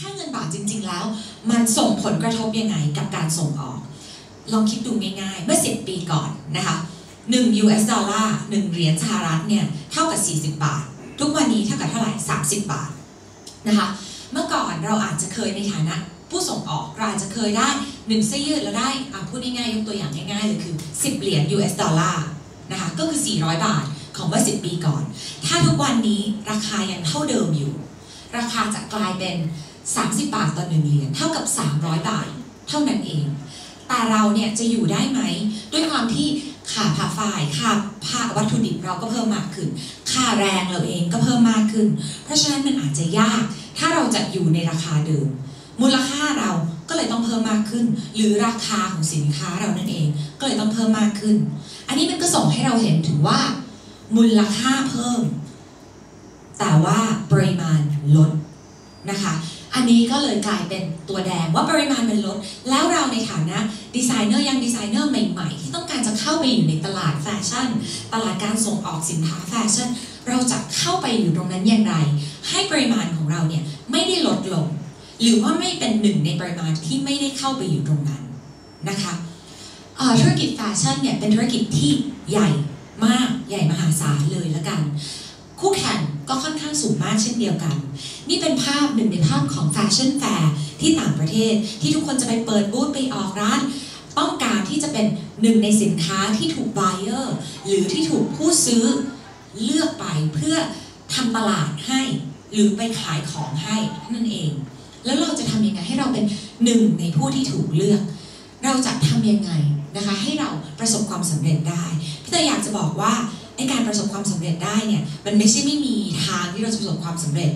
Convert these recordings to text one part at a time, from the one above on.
ค่าเงินบาทจริง ๆ แล้ว มันส่งผลกระทบยังไงกับการส่งออก ลองคิดดูง่ายๆ เมื่อ 10 ปีก่อนนะคะ1 US ดอลลาร์1เหรียญสหรัฐเนี่ยเท่ากับ 40 บาท ทุกวันนี้เท่ากับเท่าไหร่ 30 บาทนะคะเมื่อก่อนเราอาจจะเคยในฐานะผู้ส่งออกเราอาจจะเคยได้หนึ่งเสื้อยืดแล้วได้พูดง่ายๆยกตัวอย่างง่ายๆเลยคือ 10 เหรียญ US ดอลลาร์นะคะก็คือ 400 บาทของเมื่อ 10 ปีก่อน ถ้าทุกวันนี้ราคายังเท่าเดิมอยู่ ราคาจะกลายเป็น 30 บาทต่อหนึ่งเหรียญเท่ากับ 300 บาท เท่านั้นเอง แต่เราเนี่ยจะอยู่ได้ไหม ด้วยความที่ค่าผ่าฝ่ายค่าผ่าวัตถุดิบเราก็เพิ่มมากขึ้น ค่าแรงเราเองก็เพิ่มมากขึ้น เพราะฉะนั้นมันอาจจะยาก ถ้าเราจะอยู่ในราคาเดิม มูลค่าเราก็เลยต้องเพิ่มมากขึ้น หรือราคาของสินค้าเรานั่นเอง ก็เลยต้องเพิ่มมากขึ้น อันนี้มันก็ส่งให้เราเห็นถึงว่า มูลค่าเพิ่ม แต่ว่าปริมาณลดนะคะ อันนี้ก็เลยกลายเป็นตัวแดงว่าปริมาณมันลด แล้วเราในฐานะดีไซเนอร์ยังดีไซเนอร์ใหม่ๆ ที่ต้องการจะเข้าไปอยู่ในตลาดแฟชั่น ตลาดการส่งออกสินค้าแฟชั่น เราจะเข้าไปอยู่ตรงนั้นอย่างไร ให้ปริมาณของเราเนี่ยไม่ได้ลดลง หรือว่าไม่เป็นหนึ่งในปริมาณที่ไม่ได้เข้าไปอยู่ตรงนั้นนะคะธุรกิจแฟชั่นเนี่ยเป็นธุรกิจที่ใหญ่มากใหญ่มหาศาลเลยละกัน คู่แข่ง ก็ค่อนข้างสูงมากเช่นเดียวกัน นี่เป็นภาพหนึ่งในภาพของแฟชั่นแฟร์ที่ต่างประเทศที่ทุกคนจะไปเปิดบูธไปออกร้านต้องการที่จะเป็นหนึ่งในสินค้าที่ถูก buyer หรือที่ถูกผู้ซื้อเลือกไปเพื่อทำตลาดให้ หรือไปขายของให้นั่นเอง แล้วเราจะทำยังไงให้เราเป็นหนึ่งในผู้ที่ถูกเลือก เราจะทำยังไงนะคะให้เราประสบความสำเร็จได้พี่เตยอยากจะบอกว่า ไอการประสบความสำเร็จได้เนี่ยมันไม่ใช่ไม่มีทางที่เราจะประสบความสำเร็จ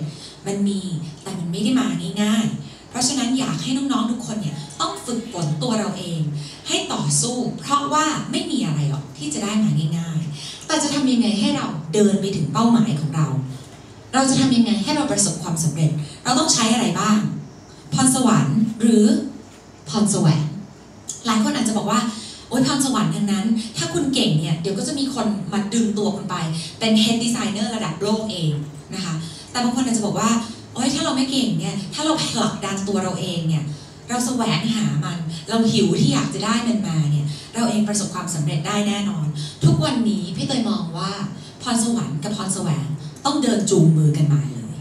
มันมีแต่มันไม่ได้มาง่ายๆเพราะฉะนั้นอยากให้น้องๆทุกคนเนี่ยต้องฝึกฝนตัวเราเอง ให้ต่อสู้ เพราะว่าไม่มีอะไรหรอกที่จะได้มาง่าย ๆ แต่จะทำยังไงให้เราเดินไปถึงเป้าหมายของเรา เราจะทำยังไงให้เราประสบความสำเร็จ เราต้องใช้อะไรบ้าง พรสวรรค์หรือพรสวงห พรสวรรค์ทั้งนั้น ถ้าคุณเก่งเนี่ย เดี๋ยวก็จะมีคนมาดึงตัวคุณไป เป็น head designer ระดับโลกเองนะคะ แต่บางคนอาจจะบอกว่าโอ๊ยถ้าเราไม่เก่งเนี่ย ถ้าเราผลักดันตัวเราเองเนี่ย เราแสวงหามัน เราหิวที่อยากจะได้มันมาเนี่ย เราเองประสบความสำเร็จได้แน่นอน ทุกวันนี้พี่เตยมองว่าพรสวรรค์กับพรแสวงต้องเดินจูงมือกันมาเลย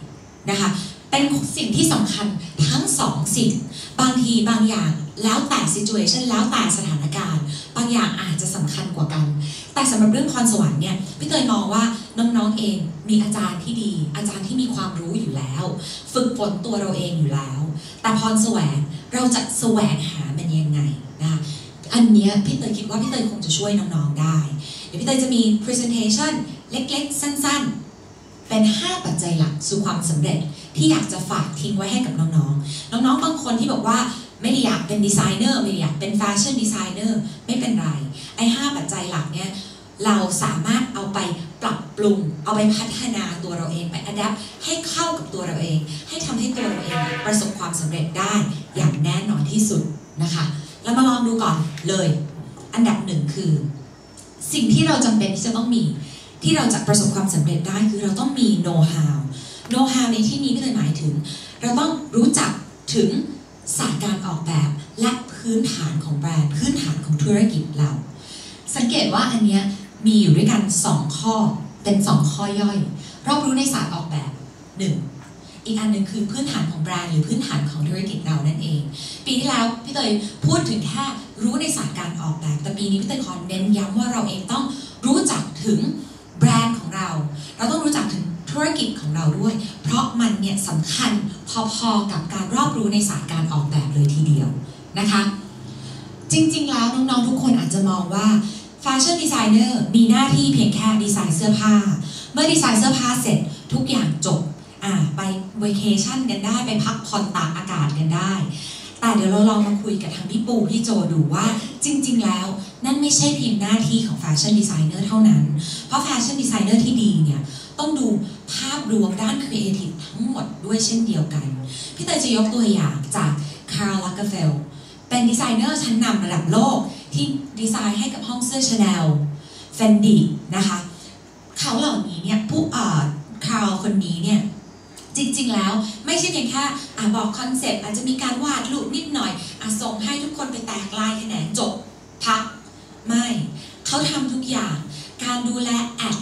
นะคะ เป็นสิ่งที่สำคัญทั้งสองสิ่ง บางทีบางอย่างแล้วแต่ situation แล้วแต่สถานการณ์ อย่างอาจจะสำคัญกว่ากัน แต่สำหรับเรื่องพรสวรรค์เนี่ยพี่เตยมองว่าน้องๆเองมีอาจารย์ที่ดี อาจารย์ที่มีความรู้อยู่แล้ว ฝึกฝนตัวเราเองอยู่แล้ว แต่พรแสวงเราจะแสวงหามันยังไงนะคะอันเนี้ยพี่เตยคิดว่าพี่เตยคงจะช่วยน้องๆได้ เดี๋ยวพี่เตยจะมี presentation เล็กๆ สั้นๆ เป็น 5 ปัจจัยหลักสู่ความสำเร็จที่อยากจะฝากทิ้งไว้ให้กับน้องๆ น้องๆ บางคนที่บอกว่า ไม่ได้อยากเป็นดีไซเนอร์ไม่ได้อยากเป็นแฟชั่นดีไซเนอร์ไม่เป็นไร ไอ้5ปัจจัยหลักเนี่ยเราสามารถเอาไปปรับปรุง เอาไปพัฒนาตัวเราเองไปอัดแอปให้เข้ากับตัวเราเอง ให้ทำให้ตัวเราเองประสบความสำเร็จได้อย่างแน่นอนที่สุดนะคะเรามาลองดูก่อนเลย อันดับหนึ่งคือ สิ่งที่เราจำเป็นที่จะต้องมี ที่เราจะประสบความสำเร็จได้คือเราต้องมี know how know how ในที่นี้ก็เลยหมายถึง เราต้องรู้จักถึง ศาสตร์การออกแบบและพื้นฐานของแบรนด์ พื้นฐานของธุรกิจเรา สังเกตว่าอันเนี้ยมีอยู่ด้วยกัน 2 ข้อเป็น 2 ข้อย่อย รอบรู้ในศาสตร์ออกแบบ 1 อีกอันหนึ่งคือพื้นฐานของแบรนด์หรือพื้นฐานของธุรกิจเรานั่นเอง ปีที่แล้วพี่เตยพูดถึงแค่รู้ในศาสตร์การออกแบบ แต่ปีนี้พี่เตยขอเน้นย้ำว่าเราเองต้องรู้จักถึงแบรนด์ของเรา เราต้องรู้จักถึงธุรกิจของเราด้วย พอๆกับการรอบรู้ในศาสตร์การออกแบบเลยทีเดียวนะคะ จริงๆแล้วน้องๆทุกคนอาจจะมองว่าแฟชั่นดีไซเนอร์มีหน้าที่เพียงแค่ดีไซน์เสื้อผ้า เมื่อดีไซน์เสื้อผ้าเสร็จทุกอย่างจบอ่าไปเวเคชั่นกันได้ไปพักผ่อนตากอากาศกันได้ แต่เดี๋ยวเราลองมาคุยกับทางพี่ปูพี่โจดูว่าจริง ๆ แล้ว นั่นไม่ใช่เพียงหน้าที่ของแฟชั่นดีไซเนอร์เท่านั้น เพราะแฟชั่นดีไซเนอร์ที่ดีเนี่ย ต้องดูภาพรวมด้านครีเอทีฟทั้งหมดด้วยเช่นเดียวกัน พี่เตยจะยกตัวอย่างจากคาร์ลักเกเฟลเป็นดีไซเนอร์ชั้นนำระดับโลกที่ดีไซน์ให้กับห้องเสื้อชาแนลเฟนดีนะคะเขาเหล่านี้เนี่ยผู้อ่อคาร์ลคนนี้เนี่ย จริง ๆ แล้ว ไม่ใช่เพียงแค่อบอกคอนเซปต์อาจจะมีการวาดรูปนิดหน่อยอส่งให้ทุกคนไปแตกลายแขนงจบพัก ไม่เขาทำทุกอย่าง การดูแลแอด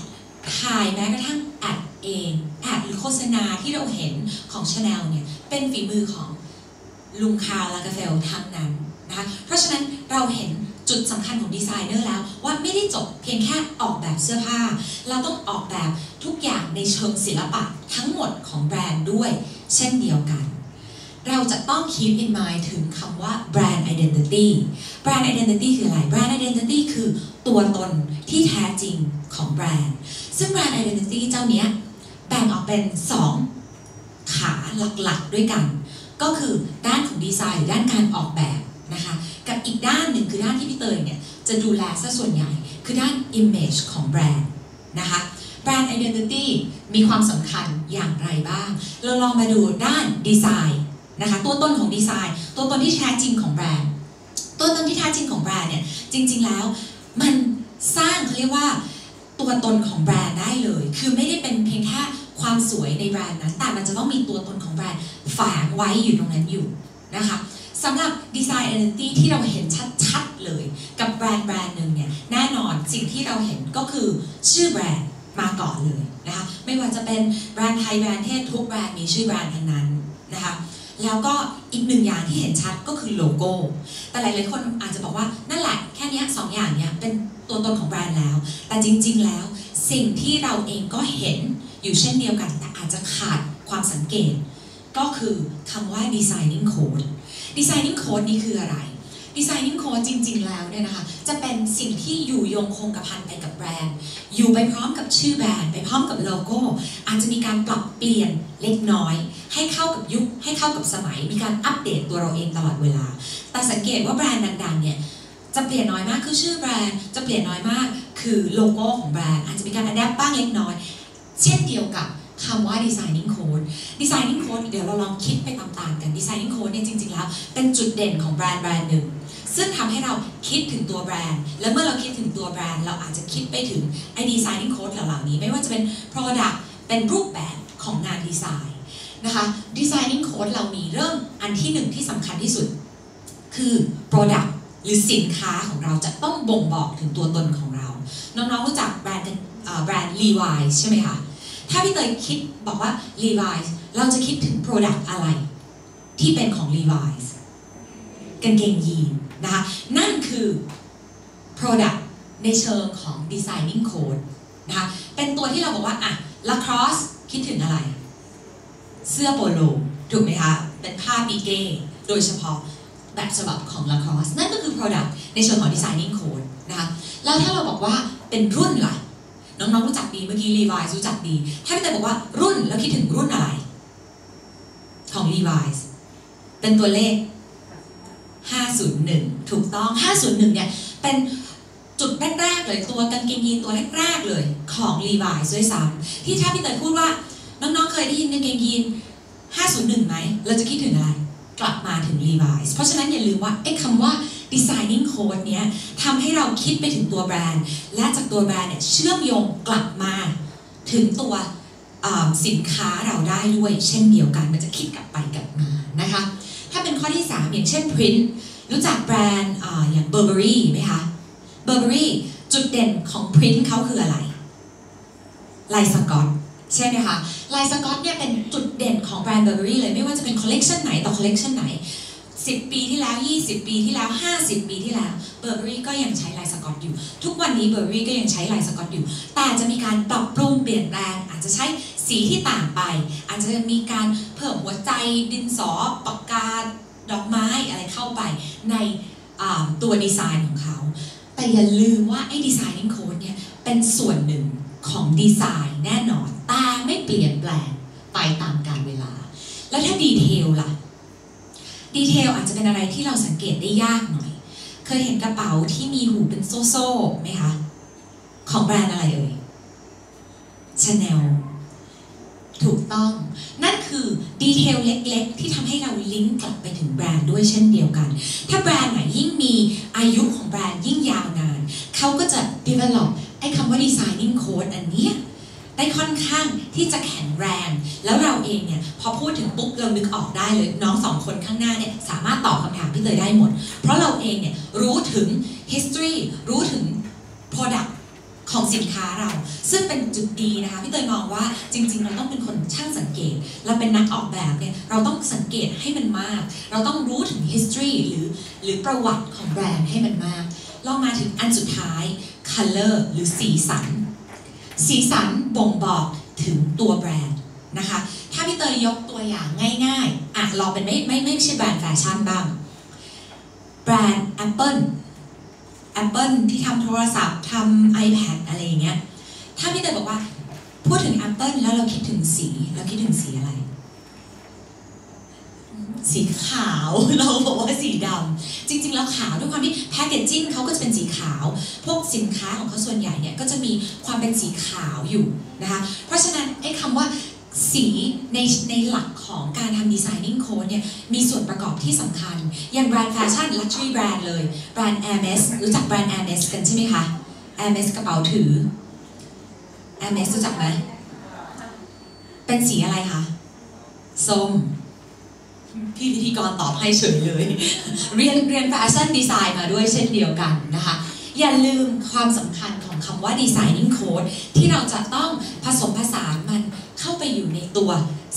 ถ่ายแม้กระทั่งแอดเองแอดหรือโฆษณาที่เราเห็นของชาแนลเนี่ยเป็นฝีมือของลุงคาร์ลากาเฟลทั้งนั้นนะคะเพราะฉะนั้นเราเห็น จุดสำคัญของดีไซเนอร์แล้ว ว่าไม่ได้จบเพียงแค่ออกแบบเสื้อผ้า เราต้องออกแบบทุกอย่างในเชิงศิลปะทั้งหมดของแบรนด์ด้วย เช่นเดียวกัน เราจะต้อง keep in mind ถึงคำว่า brand identity brand identity คืออะไร brand identity คือตัวตนที่แท้จริงของแบรนด์ ซึ่ง brand identity เจ้าเนี้ยแบ่งออกเป็น 2 ขาหลักๆด้วยกัน ก็คือด้านของดีไซน์หรือด้านการออกแบบนะคะ กับอีกด้านหนึ่งคือด้านที่พี่เตยเนี่ยจะดูแลซะส่วนใหญ่ คือด้าน image ของแบรนด์นะคะ brand identity มีความสำคัญอย่างไรบ้าง เราลองมาดูด้านดีไซน์นะคะตัวตนของดีไซน์ ตัวตนที่แท้จริงของแบรนด์ตัวตนที่แท้จริงของแบรนด์เนี่ยจริง ๆแล้วมันสร้างเขาเรียกว่าตัวตนของแบรนด์ได้เลย คือไม่ได้เป็นเพียงแค่ความสวยในแบรนด์นั้น แต่มันจะต้องมีตัวตนของแบรนด์แฝงไว้อยู่ตรงนั้นอยู่นะคะ สำหรับดีไซน์ identity ที่เราเห็นชัดๆเลย กับแบรนด์แบรนด์หนึ่งเนี่ยแน่นอนสิ่งที่เราเห็นก็คือชื่อแบรนด์มาก่อนเลยนะคะไม่ว่าจะเป็นแบรนด์ไทยแบรนด์เทศทุกแบรนด์มีชื่อแบรนด์ทั้งนั้นนะคะแล้วก็อีกหนึ่งอย่างที่เห็นชัดก็คือโลโก้ แต่หลายๆคนอาจจะบอกว่านั่นแหละแค่นี้สองอย่างเนี้ยเป็นตัวตนของแบรนด์แล้ว แต่จริงๆแล้วสิ่งที่เราเองก็เห็นอยู่เช่นเดียวกันแต่อาจจะขาดความสังเกต ก็คือคำว่า designing code designing code นี่คืออะไร designing code จริง ๆ แล้วเนี่ยนะคะ จะเป็นสิ่งที่อยู่ยงคงกระพันไปกับแบรนด์ อยู่ไปพร้อมกับชื่อแบรนด์ ไปพร้อมกับโลโก้ อาจจะมีการปรับเปลี่ยนเล็กน้อย ให้เข้ากับยุค ให้เข้ากับสมัย มีการอัปเดตตัวเราเองตลอดเวลา แต่สังเกตว่าแบรนด์ดังๆ เนี่ยจะเปลี่ยนน้อยมากคือชื่อแบรนด์ จะเปลี่ยนน้อยมาก คือโลโก้ของแบรนด์ อาจจะมีการอัดแอปบ้างเล็กน้อย เช่นเดียวกับ คำว่า designing code designing code เดี๋ยวเราลองคิดไปตามๆกัน designing code เนี่ยจริงๆแล้ว เป็นจุดเด่นของแบรนด์แบรนด์หนึ่ง ซึ่งทำให้เราคิดถึงตัวแบรนด์ และเมื่อเราคิดถึงตัวแบรนด์ เราอาจจะคิดไปถึงไอ้ designing code เหล่านี้ ไม่ว่าจะเป็น product เป็นรูปแบบของงานดีไซน์นะคะ designing code เรามีเริ่มอันที่หนึ่งที่สำคัญที่สุด คือ product หรือสินค้าของเราจะต้องบ่งบอกถึงตัวตนของเรา น้องๆรู้จักแบรนด์แบรนด์ Levi's ใช่ไหมคะ ถ้าพี่เตยคิดบอกว่า Levi's เราจะคิดถึง product อะไร ที่เป็นของ Levi's กางเกงยีนนะคะนั่นคือ product ในเชิงของ designing code นะคะเป็นตัวที่เราบอกว่าอะ lacrosse คิดถึงอะไร เสื้อโปโลถูกไหมคะเป็นผ้าปีเก้โดยเฉพาะแบบฉบับของ lacrosse นั่นก็คือ product ในเชิงของ designing code นะคะแล้วถ้าเราบอกว่าเป็นรุ่นล่ะ น้องๆรู้จักดีเมื่อกี้ Levi's รู้จักดี ถ้าพี่เตยบอกว่ารุ่นแล้วคิดถึงรุ่นอะไร ของ Levi's เป็นตัวเลข 501 ถูกต้อง 501 เนี่ย เป็นจุดแรก ๆ เลยตัวกางเกงยีนตัวแรก ๆ เลยของ Levi's ด้วยซ้ำที่ถ้าพี่เตยพูดว่า น้องๆเคยได้ยินกางเกงยีน 501 ไหม เราจะคิดถึงอะไร กลับมาถึง Levi's เพราะฉะนั้นอย่าลืมว่าไอ้คำว่า designing code เนี้ยทำให้เราคิดไปถึงตัวแบรนด์ และจากตัวแบรนด์เนี่ยเชื่อมโยงกลับมา ถึงตัวสินค้าเราได้ด้วย เช่นเดียวกันมันจะคิดกลับไปกลับมานะคะถ้าเป็นข้อที่ 3 อย่างเช่น print รู้จักแบรนด์ออย่าง Burberry ไหมคะ Burberry จุดเด่นของ print เขาคืออะไรลายสกอตใช่ไหมคะลายสกอตเนี่ยเป็นจุดเด่นของแบรนด์ Burberry เลยไม่ว่าจะเป็นคอลเลกชันไหนต่อคอลเลกชันไหน 10 ปีที่แล้ว 20 ปีที่แล้ว 50 ปีที่แล้ว Burberry ก็ยังใช้ลายสกอตอยู่ ทุกวันนี้ Burberry ก็ยังใช้ลายสกอตอยู่ แต่จะมีการปรับปรุงเปลี่ยนแปลง อาจจะใช้สีที่ต่างไป อาจจะมีการเพิ่มหัวใจดินสอปากกาดอกไม้อะไรเข้าไปในตัวดีไซน์ของเขา แต่อย่าลืมว่าไอ้ designing code เนี่ยเป็นส่วนหนึ่งของดีไซน์แน่นอนแต่ไม่เปลี่ยนแปลงไปตามกาลเวลา แล้วถ้าดีเทลล่ะ ดีเทลอาจจะเป็นอะไรที่เราสังเกตได้ยากหน่อย เคยเห็นกระเป๋าที่มีหูเป็นโซ่โซ่ๆไหมคะ ของแบรนด์อะไรเอ่ยชาแนลถูกต้อง นั่นคือดีเทลเล็กๆ ที่ทำให้เราลิงก์กลับไปถึงแบรนด์ด้วยเช่นเดียวกัน ถ้าแบรนด์ไหนยิ่งมีอายุของแบรนด์ยิ่งยาวนาน เขาก็จะ develop ไอ้คำว่า designing code อันเนี้ย ได้ค่อนข้างที่จะแข็งแรง แล้วเราเองเนี่ยพอพูดถึงปุ๊บเรานึกออกได้เลย น้องสองคนข้างหน้าเนี่ยสามารถตอบคำถามพี่เตยได้หมด เพราะเราเองเนี่ยรู้ถึง history รู้ถึง product ของสินค้าเรา ซึ่งเป็นจุดดีนะคะพี่เตยมองว่าจริง ๆ เราต้องเป็นคนช่างสังเกต เราเป็นนักออกแบบเนี่ยเราต้องสังเกตให้มันมาก เราต้องรู้ถึง history หรือหรือประวัติของแบรนด์ให้มันมากเรามาถึงอันสุดท้าย color หรือสีสัน สีสันบ่งบอกถึงตัวแบรนด์นะคะ ถ้าพี่เตยยกตัวอย่างง่ายๆอะเราเป็นไม่ไม่ไม่ใช่แบรนด์แฟชั่นบ้าง แบรนด์ Apple Apple ที่ทำโทรศัพท์ทำ iPad อะไรอย่างเงี้ย ถ้าพี่เตยบอกว่าพูดถึง Apple แล้วเราคิดถึงสี เราคิดถึงสีอะไร สีขาว เราบอกว่าสีดำจริง ๆ แล้วขาวด้วยความที่แพคเกจจิ้งเขาก็จะเป็นสีขาว พวกสินค้าของเขาส่วนใหญ่เนี่ยก็จะมีความเป็นสีขาวอยู่นะคะเพราะฉะนั้นไอ้คำว่าสีในในหลักของการทำดีไซนิ่งโค้ดเนี่ยมีส่วนประกอบที่สำคัญ อย่างแบรนด์แฟชั่นลักชัวรี่แบรนด์เลย แบรนด์ Hermes รู้จักแบรนด์ Hermes กันใช่ไหมคะ Hermes กระเป๋าถือ Hermes รู้จักไหมเป็นสีอะไรคะส้ม พี่พิธีกรตอบให้เฉยเลย เรียนเรียนแฟชั่นดีไซน์มาด้วยเช่นเดียวกันนะคะ อย่าลืมความสำคัญของคำว่า designing code ที่เราจะต้องผสมผสานมันเข้าไปอยู่ในตัว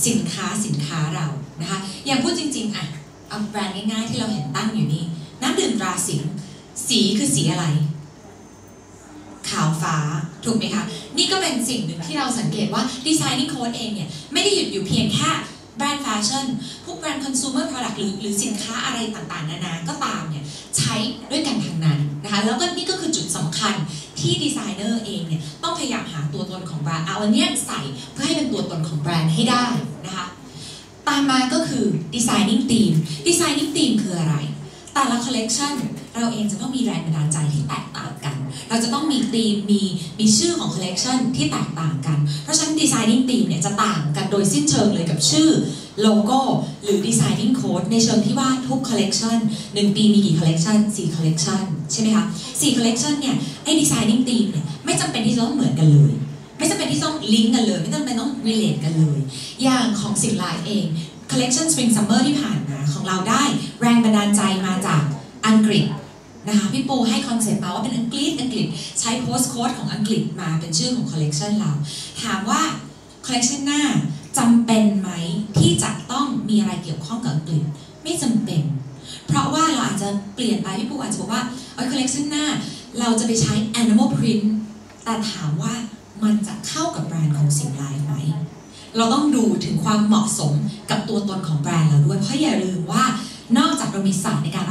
สินค้าสินค้าเรานะคะ อย่างพูดจริง ๆอะเอาแบรนด์ง่ายๆที่เราเห็นตั้งอยู่นี่น้ำดื่มตราสิงสีคือสีอะไร ขาวฟ้าถูกไหมคะ นี่ก็เป็นสิ่งหนึ่งที่เราสังเกตว่า designing code เองเนี่ยไม่ได้หยุดอยู่เพียงแค่ แบรนด์แฟชั่นพวกแบรนด์ consumer product หรือหรือสินค้าอะไรต่างๆ นานาก็ตามเนี่ยใช้ด้วยกันทั้งนั้นนะคะแล้วก็นี่ก็คือจุดสำคัญที่ดีไซเนอร์เองเนี่ยต้องพยายามหาตัวตนของแบรนด์เอาอันเนี้ยใส่เพื่อให้เป็นตัวตนของแบรนด์ให้ได้นะคะตามมาก็คือ designing theme designing theme คืออะไร แต่ละ collection เราเองจะต้องมีแรงบันดาลใจที่แตกต่างกัน เราจะต้องมีธีมมีมีชื่อของ collection ที่แตกต่างกัน เพราะฉะนั้น designing theme เนี่ยจะต่างกันโดยสิ้นเชิงเลยกับชื่อโลโก้หรือ designing code ในเชิงที่ว่าทุก collection หนึ่งปีมีกี่ collection สี่ collection ใช่ไหมคะสี่ collection เนี่ยไอ้ designing theme เนี่ยไม่จำเป็นที่จะต้องเหมือนกันเลยไม่จำเป็นที่ต้องลิงก์กันเลย ไม่จำเป็นต้อง relate กันเลย อย่างของสินไลน์เอง collection spring summer ที่ผ่านมาของเราได้แรงบันดาลใจมาจากอังกฤษ นะคะพี่ปูให้คอนเซ็ปต์มาว่าเป็นอังกฤษอังกฤษใช้ post code ของอังกฤษมาเป็นชื่อของ collection เรา ถามว่า collection หน้าจำเป็นไหมที่จะต้องมีอะไรเกี่ยวข้องกับอังกฤษไม่จำเป็น เพราะว่าเราอาจจะเปลี่ยนไปพี่ปูอาจจะบอกว่าเออ collection หน้าเราจะไปใช้ animal print แต่ถามว่ามันจะเข้ากับแบรนด์ของสินไลน์ไหม เราต้องดูถึงความเหมาะสมกับตัวตนของแบรนด์เราด้วย เพราะอย่าลืมว่านอกจากเรามีศาสตร์ในการ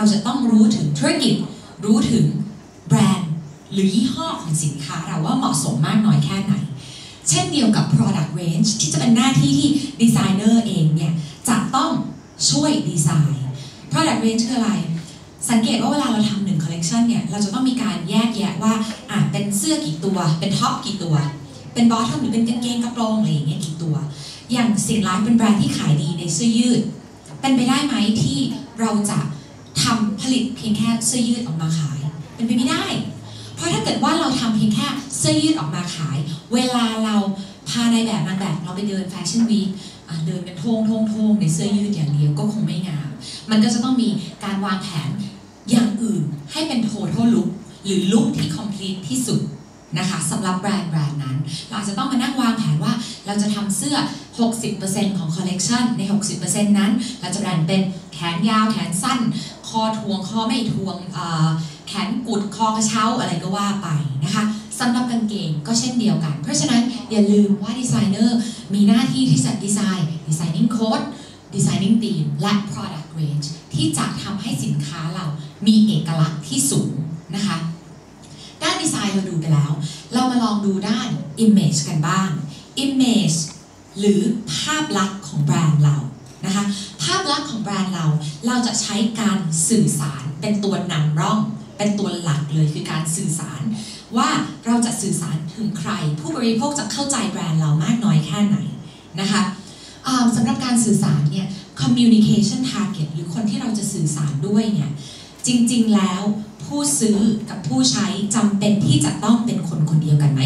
เราจะต้องรู้ถึงธุรกิจ รู้ถึงแบรนด์ หรือยี่ห้อของสินค้าเราว่าเหมาะสมมากน้อยแค่ไหน เช่นเดียวกับ product range ที่จะเป็นหน้าที่ที่ดีไซเนอร์เองเนี่ยจะต้องช่วยดีไซน์ product range คืออะไร สังเกตว่าเวลาเราทำหนึ่ง collection เนี่ยเราจะต้องมีการแยกแยะว่าอะเป็นเสื้อกี่ตัว เป็นท็อปกี่ตัว เป็นบอททอมหรือเป็นกางเกงกระโปรงอะไรอย่างเงี้ยกี่ตัว อย่างสินไลฟ์เป็นแบรนด์ที่ขายดีในเสื้อยืด เป็นไปได้ไหมที่เราจะ ผลิตเพียงแค่เสื้อยืดออกมาขาย เป็นไปไม่ได้ เพราะถ้าเกิดว่าเราทำเพียงแค่เสื้อยืดออกมาขาย เวลาเราพาในแบบนางแบบเราไปเดินแฟชั่นวีคเดินเป็นโทงโทงโทงในเสื้อยืดอย่างเดียวก็คงไม่งาม มันก็จะต้องมีการวางแผนอย่างอื่นให้เป็น total look หรือ look ที่ complete ที่สุดนะคะสำหรับแบรนด์แบรนด์นั้น เราจจะต้องมานั่งวางแผนว่าเราจะทำเสื้อ 60%ของคอลเลกชันใน 60%นั้น เราจะแบ่งเป็นแขนยาวแขนสั้น คอทวงคอไม่ทวงแขนกุดคอกระเช้าอะไรก็ว่าไปนะคะสำหรับกางเกงก็เช่นเดียวกัน เพราะฉะนั้นอย่าลืมว่าดีไซเนอร์มีหน้าที่ที่จะดีไซน์ designing code designing theme และ product range ที่จะทำให้สินค้าเรามีเอกลักษณ์ที่สูงนะคะด้านดีไซน์เราดูไปแล้ว เรามาลองดูด้าน image กันบ้าง image หรือภาพลักษณ์ของแบรนด์เรานะคะ ลักษณ์ของแบรนด์เรา เราจะใช้การสื่อสารเป็นตัวนำร่อง เป็นตัวหลักเลยคือการสื่อสาร ว่าเราจะสื่อสารถึงใคร ผู้บริโภคจะเข้าใจแบรนด์เรามากน้อยแค่ไหนนะคะสำหรับการสื่อสารเนี่ย communication target หรือคนที่เราจะสื่อสารด้วยเนี่ยจริงๆแล้วผู้ซื้อกับผู้ใช้จำเป็นที่จะต้องเป็นคนคนเดียวกันไหม